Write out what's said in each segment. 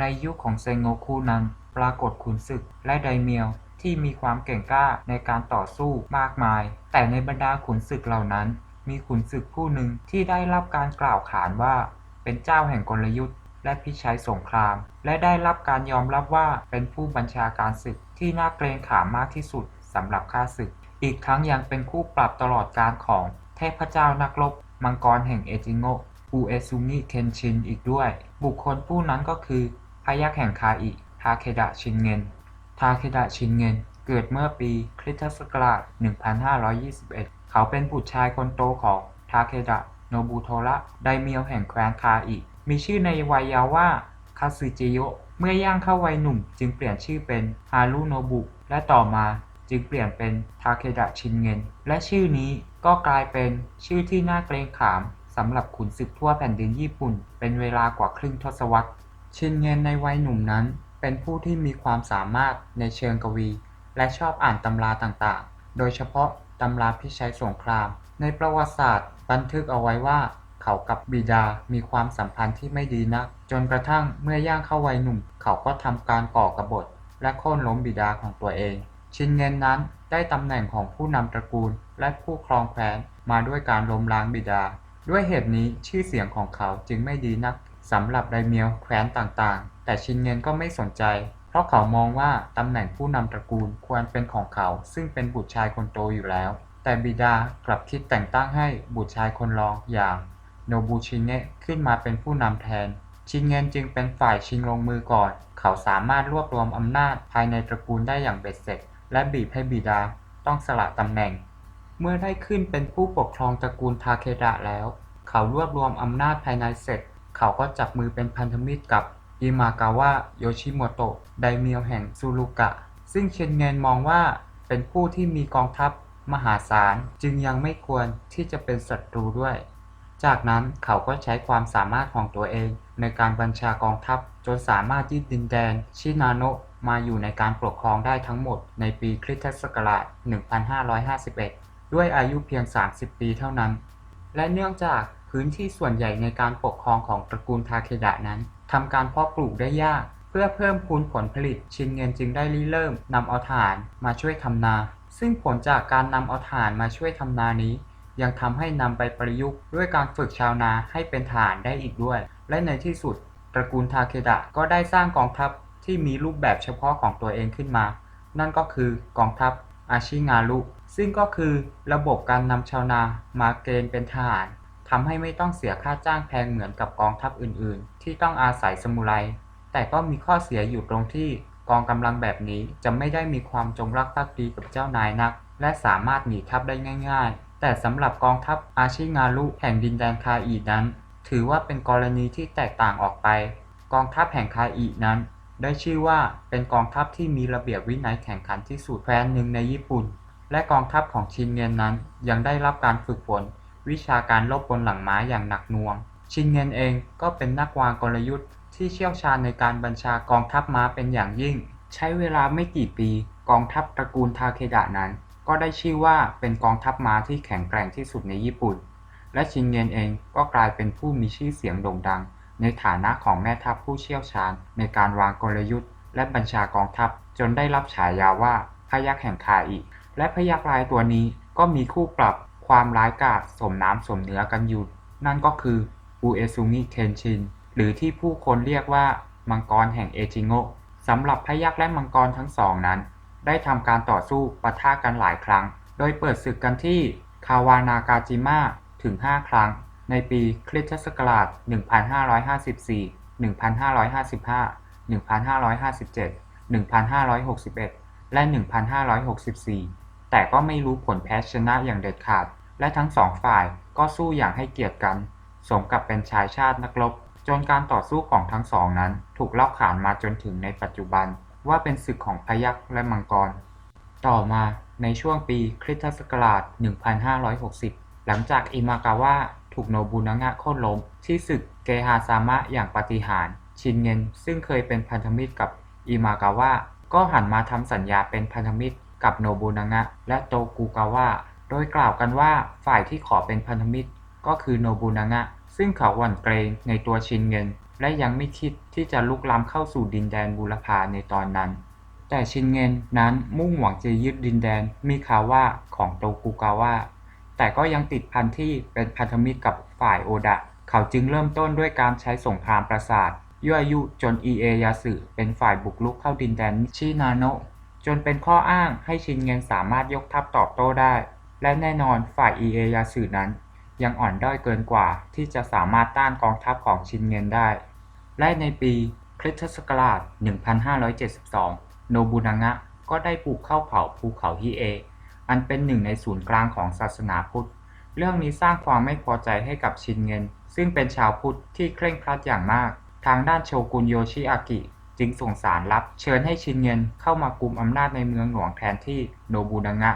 ในยุคของเซงโงคุนั้น ปรากฏขุนศึกและไดเมียวที่มีความเก่งกล้าในการต่อสู้มากมาย แต่ในบรรดาขุนศึกเหล่านั้น มีขุนศึกผู้หนึ่งที่ได้รับการกล่าวขานว่า เป็นเจ้าแห่งกลยุทธ์ และพิชัยสงคราม และได้รับการยอมรับว่าเป็นผู้บัญชาการศึกที่น่าเกรงขามมากที่สุดสำหรับข้าศึก อีกทั้งยังเป็นคู่ปรับตลอดการของเทพเจ้านักรบมังกรแห่งเอจิโงะอูเอซุงิเคนชินอีกด้วย บุคคลผู้นั้นก็คือ พยัคฆ์แห่งคาอิ ทาเคดะ ชินเงิน ทาเคดะ ชินเงิน เกิดเมื่อปีคริสตศักราช 1521 เขาเป็นบุตรชายคนโตของทาเคดะ โนบุโทระไดเมียวแห่งแคว้นคาอิ มีชื่อในวัยเยาวว่าคาซึจิโยะ เมื่อย่างเข้าวัยหนุ่มจึงเปลี่ยนชื่อเป็นฮารุโนบุ และต่อมาจึงเปลี่ยนเป็นทาเคดะ ชินเงิน และชื่อนี้ก็กลายเป็นชื่อที่น่าเกรงขามสำหรับขุนศึกทั่วแผ่นดินญี่ปุ่น เป็นเวลากว่าครึ่งทศวรรษ ชินเงินในวัยหนุ่มนั้นเป็นผู้ที่มีความสามารถในเชิงกวี และชอบอ่านตำราต่างๆ โดยเฉพาะตำราพิชัยสงคราม ในประวัติศาสตร์ บันทึกเอาไว้ว่าเขากับบิดามีความสัมพันธ์ที่ไม่ดีนัก จนกระทั่งเมื่อย่างเข้าวัยหนุ่ม เขาก็ทำการก่อกบฏ และโค่นล้มบิดาของตัวเอง ชินเงินนั้นได้ตำแหน่งของผู้นำตระกูล และผู้ครองแคว้นมาด้วยการล้มล้างบิดา ด้วยเหตุนี้ชื่อเสียงของเขาจึงไม่ดีนัก สำหรับไดเมียวแคว้นต่างๆ แต่ชินเงินก็ไม่สนใจ เพราะเขามองว่าตำแหน่งผู้นำตระกูลควรเป็นของเขา ซึ่งเป็นบุตรชายคนโตอยู่แล้ว แต่บิดากลับคิดแต่งตั้งให้บุตรชายคนรองอย่างโนบุชิเนะขึ้นมาเป็นผู้นำแทน ชินเงินจึงเป็นฝ่ายชิงลงมือก่อน เขาสามารถรวบรวมอำนาจภายในตระกูลได้อย่างเบ็ดเสร็จ และบีบให้บิดาต้องสละตำแหน่ง เมื่อได้ขึ้นเป็นผู้ปกครองตระกูลทาเคดะแล้ว เขารวบรวมอำนาจภายในเสร็จ เขาก็จับมือเป็นพันธมิตรกับอิมากาวะโยชิโมโตะไดเมียวแห่งซูรุกะ ซึ่งเชนเงินมองว่าเป็นผู้ที่มีกองทัพมหาศาลจึงยังไม่ควรที่จะเป็นศัตรูด้วย จากนั้นเขาก็ใช้ความสามารถของตัวเองในการบัญชากองทัพจนสามารถยึดดินแดนชินาโนะมาอยู่ในการปกครองได้ทั้งหมดในปีคริสตศักราช 1551 ด้วยอายุเพียง 30 ปีเท่านั้น และเนื่องจาก พื้นที่ส่วนใหญ่ในการปกครองของตระกูลทาเคดะนั้นทำการเพาะปลูกได้ยาก เพื่อเพิ่มพูนผลผลิตชินเงินจึงได้ริเริ่มนำเอาถ่านมาช่วยทำนา ซึ่งผลจากการนำเอาถ่านมาช่วยทำนานี้ ยังทำให้นำไปประยุกต์ด้วยการฝึกชาวนาให้เป็นทหารได้อีกด้วย และในที่สุดตระกูลทาเคดะก็ได้สร้างกองทัพที่มีรูปแบบเฉพาะของตัวเองขึ้นมา นั่นก็คือกองทัพอาชิงารุซึ่งก็คือระบบการนำชาวนามาเกณฑ์เป็นทหาร ทำให้ไม่ต้องเสียค่าจ้างแพงเหมือนกับกองทัพอื่นๆ ที่ต้องอาศัยสมุไร แต่ก็มีข้อเสียอยู่ตรงที่กองกำลังแบบนี้จะไม่ได้มีความจงรักภักดีกับเจ้านายนัก และสามารถหนีทัพได้ง่าย ๆ แต่สำหรับกองทัพอาชิงารุแห่งดินแดนคาอีนั้น ถือว่าเป็นกรณีที่แตกต่างออกไป กองทัพแห่งคาอีนั้น ได้ชื่อว่าเป็นกองทัพที่มีระเบียบวินัยแข่งขันที่สุดแคว้นหนึ่งในญี่ปุ่น และกองทัพของชินเงียนนั้นยังได้รับการฝึกฝน วิชาการลบบนหลังม้าอย่างหนักหน่วง ชินเงียนเองก็เป็นนักวางกลยุทธ์ที่เชี่ยวชาญในการบัญชากองทัพม้าเป็นอย่างยิ่ง ใช้เวลาไม่กี่ปีกองทัพตระกูลทาเคดะนั้น ก็ได้ชื่อว่าเป็นกองทัพม้าที่แข็งแกร่งที่สุดในญี่ปุ่น และชินเงียนเองก็กลายเป็นผู้มีชื่อเสียงโด่งดัง ในฐานะของแม่ทัพผู้เชี่ยวชาญ ในการวางกลยุทธ์ และบัญชากองทัพ จนได้รับฉายาว่าพยัคฆ์แห่งคาอิและพยัคฆ์ลายตัวนี้ก็มีคู่ปรับ ความร้ายกาจสมน้ำสมเนื้อกันอยู่ นั่นก็คืออูเอซุงิเคนชินหรือที่ผู้คนเรียกว่ามังกรแห่งเอจิโงะสำหรับพยัคฆ์และมังกรทั้งสองนั้น ได้ทำการต่อสู้ปะทะกันหลายครั้ง โดยเปิดศึกกันที่คาวานากาจิมะถึง 5 ครั้ง ในปีคริสตศักราช 1554 1555 1557 1561 และ 1564 แต่ก็ไม่รู้ผลแพ้ชนะอย่างเด็ดขาด และทั้งสองฝ่ายก็สู้อย่างให้เกียรติกัน สมกับเป็นชายชาตินักรบ จนการต่อสู้ของทั้งสองนั้น ถูกเล่าขานมาจนถึงในปัจจุบัน ว่าเป็นศึกของพยัคฆ์และมังกร ต่อมาในช่วงปีคริสตศักราช 1560 หลังจากอิมากาวะถูกโนบุนางะโค่นล้มที่ศึกเกฮาซามะอย่างปาฏิหาริย์ชินเงินซึ่งเคยเป็นพันธมิตรกับอิมากาวะก็หันมาทำสัญญาเป็นพันธมิตร กับโนบุนางะและโตกุกาวะ โดยกล่าวกันว่าฝ่ายที่ขอเป็นพันธมิตร ก็คือโนบุนางะ ซึ่งเขาหวั่นเกรงในตัวชินเงิน และยังไม่คิดที่จะลุกล้ำเข้าสู่ดินแดนบูรพาในตอนนั้น แต่ชินเงินนั้นมุ่งหวังจะยึดดินแดนมิคาวะของโตกุกาวะ แต่ก็ยังติดพันที่เป็นพันธมิตรกับฝ่ายโอดะ เขาจึงเริ่มต้นด้วยการใช้สงครามประสาทยั่วยุจนอิเอยาสึเป็นฝ่ายบุกรุกเข้าดินแดนชินาโนะ จนเป็นข้ออ้างให้ชินเงินสามารถยกทัพตอบโต้ได้ และแน่นอนฝ่ายอิเอยาสึนั้น ยังอ่อนด้อยเกินกว่าที่จะสามารถต้านกองทัพของชินเงินได้ และในปีคริสตศักราช 1572 โนบุนางะก็ได้ปลูกเข้าเผาภูเขาฮิเอ อันเป็นหนึ่งในศูนย์กลางของศาสนาพุทธ เรื่องนี้สร้างความไม่พอใจให้กับชินเงิน ซึ่งเป็นชาวพุทธที่เคร่งครัดอย่างมาก ทางด้านโชกุนโยชิอากิ จึงส่งสารลับเชิญให้ชินเงินเข้ามากุมอำนาจในเมืองหลวงแทนที่โนบุนางะ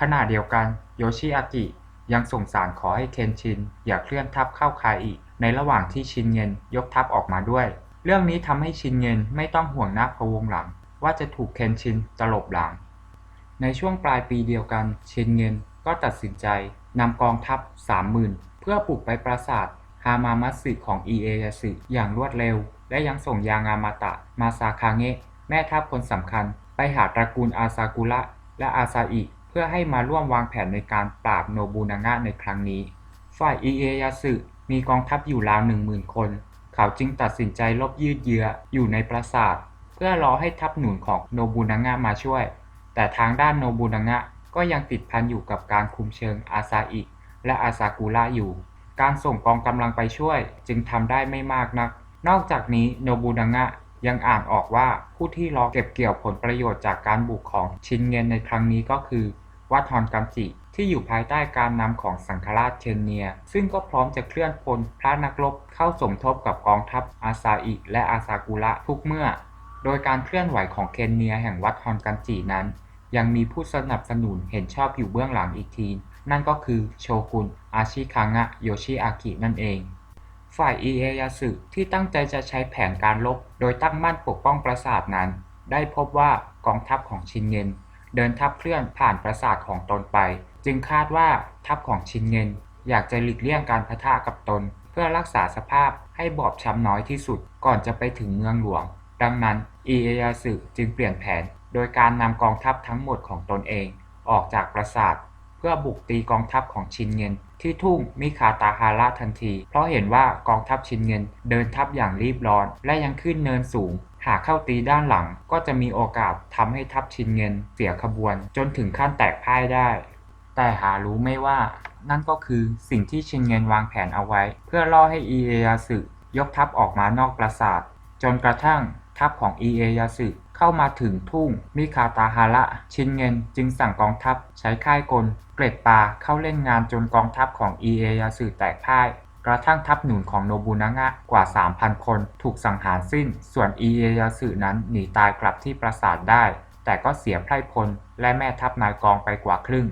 ขณะเดียวกันโยชิอากิยังส่งสารขอให้เคนชิน อย่าเคลื่อนทัพเข้าคาอิในระหว่างที่ชินเงินยกทัพออกมาด้วย เรื่องนี้ทำให้ชินเงินไม่ต้องห่วงหน้าพะวงหลัง ว่าจะถูกเคนชินตลบหลัง ในช่วงปลายปีเดียวกันชินเงินก็ตัดสินใจนำกองทัพ 30,000 เพื่อปลุกไปปราสาทฮามามัตสึของอิเอยสึอย่างรวดเร็ว และยังส่งยางามาตะ มาซาคาเงะ แม่ทัพคนสำคัญ ไปหาตระกูลอาซากุระ และอาซาอิ เพื่อให้มาร่วมวางแผนในการปราบโนบุนางะในครั้งนี้ ฝ่ายอิเอยาสึมีกองทัพอยู่ราวหนึ่งหมื่นคน เขาจึงตัดสินใจลบยืดเยื้ออยู่ในปราสาท เพื่อรอให้ทัพหนุนของโนบุนางะมาช่วย แต่ทางด้านโนบุนางะก็ยังติดพันอยู่กับการคุมเชิงอาซาอิ และอาซากุระอยู่ การส่งกองกำลังไปช่วยจึงทำได้ไม่มากนัก นอกจากนี้โนบุนางะยังอ่านออกว่าผู้ที่รอเก็บเกี่ยวผลประโยชน์จากการบุกของชินเงินในครั้งนี้ก็คือวัดฮอนกัมจิที่อยู่ภายใต้การนำของสังฆราชเคนเนีย ซึ่งก็พร้อมจะเคลื่อนพลพระนักรบเข้าสมทบกับกองทัพอาซาอิและอาซากุระทุกเมื่อ โดยการเคลื่อนไหวของเคนเนียแห่งวัดฮอนกัมจินั้น ยังมีผู้สนับสนุนเห็นชอบอยู่เบื้องหลังอีกที นั่นก็คือโชกุนอาชิคางะโยชิอากินั่นเอง ฝ่ายอิเอยาสึที่ตั้งใจจะใช้แผนการลบโดยตั้งมั่นปกป้องปราสาทนั้น ได้พบว่ากองทัพของชินเงิน เดินทัพเคลื่อนผ่านปราสาทของตนไป จึงคาดว่าทัพของชินเงิน อยากจะหลีกเลี่ยงการพะทะกับตน เพื่อรักษาสภาพให้บอบช้ำน้อยที่สุดก่อนจะไปถึงเมืองหลวง ดังนั้นอิเอยาสึจึงเปลี่ยนแผน โดยการนำกองทัพทั้งหมดของตนเอง ออกจากปราสาท เพื่อบุกตีกองทัพของชินเงิน ที่ทุ่งมิคาตาฮาระทันที เพราะเห็นว่ากองทัพชินเงินเดินทัพอย่างรีบร้อน และยังขึ้นเนินสูง หากเข้าตีด้านหลังก็จะมีโอกาสทำให้ทัพชินเงินเสียขบวน จนถึงขั้นแตกพ่ายได้ แต่หารู้ไม่ว่า นั่นก็คือสิ่งที่ชินเงินวางแผนเอาไว้ เพื่อล่อให้อิเอยาสึยกทัพออกมานอกปราสาท จนกระทั่งทัพของอิเอยาสึ เข้ามาถึงทุ่งมิคาตาฮาระชินเงินจึงสั่งกองทัพใช้ค่ายกล เกร็ดปลาเข้าเล่นงานจนกองทัพของอิเอยาสึแตกพ่ายกระทั่งทัพหนุนของโนบุนางะกว่า 3,000 คนถูกสังหารสิ้น ส่วนอิเอยาสึนั้นหนีตายกลับที่ปราสาทได้ แต่ก็เสียไพร่พลและแม่ทัพนายกองไปกว่าครึ่ง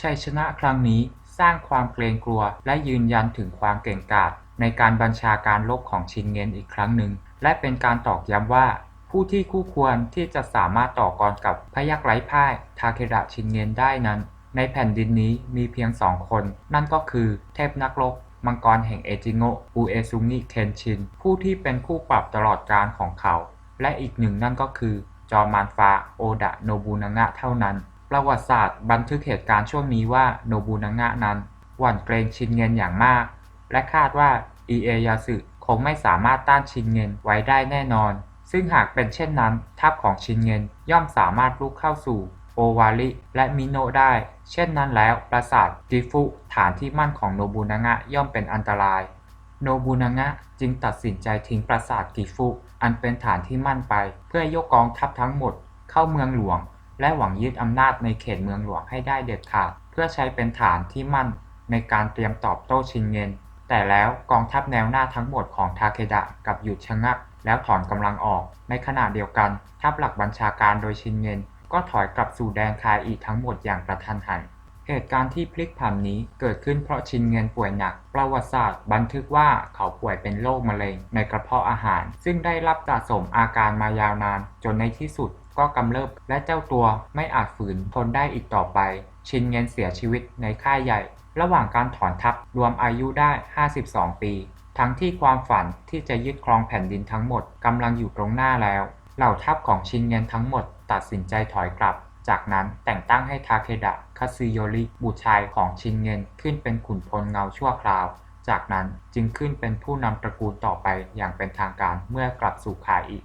ชัยชนะครั้งนี้สร้างความเกรงกลัวและยืนยันถึงความเก่งกาจในการบัญชาการลบของชินเงินอีกครั้งหนึ่ง และเป็นการตอกย้ำว่า ผู้ที่คู่ควรที่จะสามารถต่อกรกับพยักไร้พ่ายทาเคระชินเงินได้นั้น ในแผ่นดินนี้มีเพียงสองคน นั่นก็คือเทพนักรบมังกรแห่งเอจิโงะอูเอซุงิเคนชิน ผู้ที่เป็นคู่ปรับตลอดกาลของเขา และอีกหนึ่งนั่นก็คือ จอมานฟ้าโอดะโนบุนางะเท่านั้น ประวัติศาสตร์บันทึกเหตุการณ์ช่วงนี้ว่าโนบุนางะนั้น หวั่นเกรงชินเงินอย่างมาก และคาดว่าอิเอยาสึคงไม่สามารถต้านชินเงินไว้ได้แน่นอน ซึ่งหากเป็นเช่นนั้นทัพของชินเงินย่อมสามารถลุกเข้าสู่โอวาริและมิโนะได้ เช่นนั้นแล้วปราสาทกิฟุฐานที่มั่นของโนบุนางะย่อมเป็นอันตราย โนบุนางะจึงตัดสินใจทิ้งปราสาทกิฟุอันเป็นฐานที่มั่นไป เพื่อยกกองทัพทั้งหมดเข้าเมืองหลวง และหวังยึดอำนาจในเขตเมืองหลวงให้ได้เด็ดขาด เพื่อใช้เป็นฐานที่มั่นในการเตรียมตอบโต้ชินเงิน แต่แล้วกองทัพแนวหน้าทั้งหมดของทาเคดะกับหยุดชะงัก แล้วถอนกำลังออก ในขณะเดียวกันทัพหลักบัญชาการโดยชินเงิน ก็ถอยกลับสู่แดนคาอีกทั้งหมดอย่างกระทันหันเหตุการณ์ที่พลิกผันนี้เกิดขึ้นเพราะชินเงินป่วยหนัก ประวัติศาสตร์ บันทึกว่าเขาป่วยเป็นโรคมะเร็งในกระเพาะอาหาร ซึ่งได้รับสะสมอาการมายาวนาน จนในที่สุดก็กำเริบและเจ้าตัวไม่อาจฝืนทนได้อีกต่อไป ชินเงินเสียชีวิตในค่ายใหญ่ ระหว่างการถอนทัพรวมอายุได้ 52 ปี ทั้งที่ความฝันที่จะยึดครองแผ่นดินทั้งหมดกำลังอยู่ตรงหน้าแล้ว เหล่าทัพของชินเงินทั้งหมดตัดสินใจถอยกลับ จากนั้นแต่งตั้งให้ทาเคดะคาซึโยริบุตรชายของชินเงินขึ้นเป็นขุนพลเงาชั่วคราว จากนั้นจึงขึ้นเป็นผู้นำตระกูลต่อไปอย่างเป็นทางการเมื่อกลับสู่คาอิ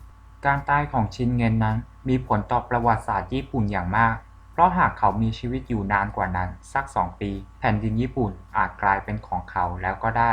การตายของชินเงินนั้นมีผลต่อประวัติศาสตร์ญี่ปุ่นอย่างมาก เพราะหากเขามีชีวิตอยู่นานกว่านั้น สักสองปี แผ่นดินญี่ปุ่นอาจกลายเป็นของเขาแล้วก็ได้